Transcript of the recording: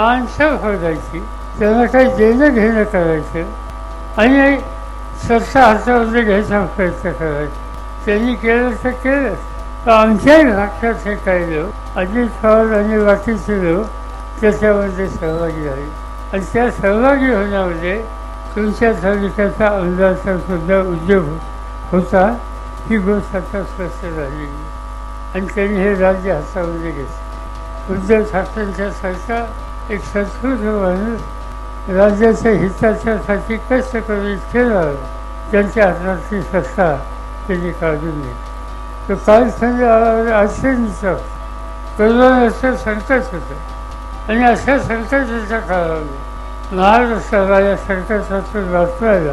माणसं शोधायची त्यांना काही देणं घेणं करायचं आणि सरसा हातामध्ये घ्यायचा प्रयत्न करायचा त्यांनी केलं तर केलं तर आमच्याही भागात हे काही लोक अजित पवार आणि बाकीचे लोक त्याच्यामध्ये सहभागी झाले आणि त्या सहभागी होण्यामध्ये तुमच्या तालुक्याचा आमदारचा सुद्धा उद्योग होता ही गोष्ट आता स्पष्ट झाली आणि त्यांनी हे राज्य हातामध्ये घेतलं उद्धव ठाकरेंच्या सरकार एक संस्कृत राज्याच्या हिताच्यासाठी कष्ट करून केलं त्यांच्या हातातली सत्ता त्यांनी काढून घेतली तो कालखंड अडचणीचा करोनाचं संकट होतं. आणि अशा संकटाच्या काळामध्ये महाराष्ट्राला या संकटातून वाचवायला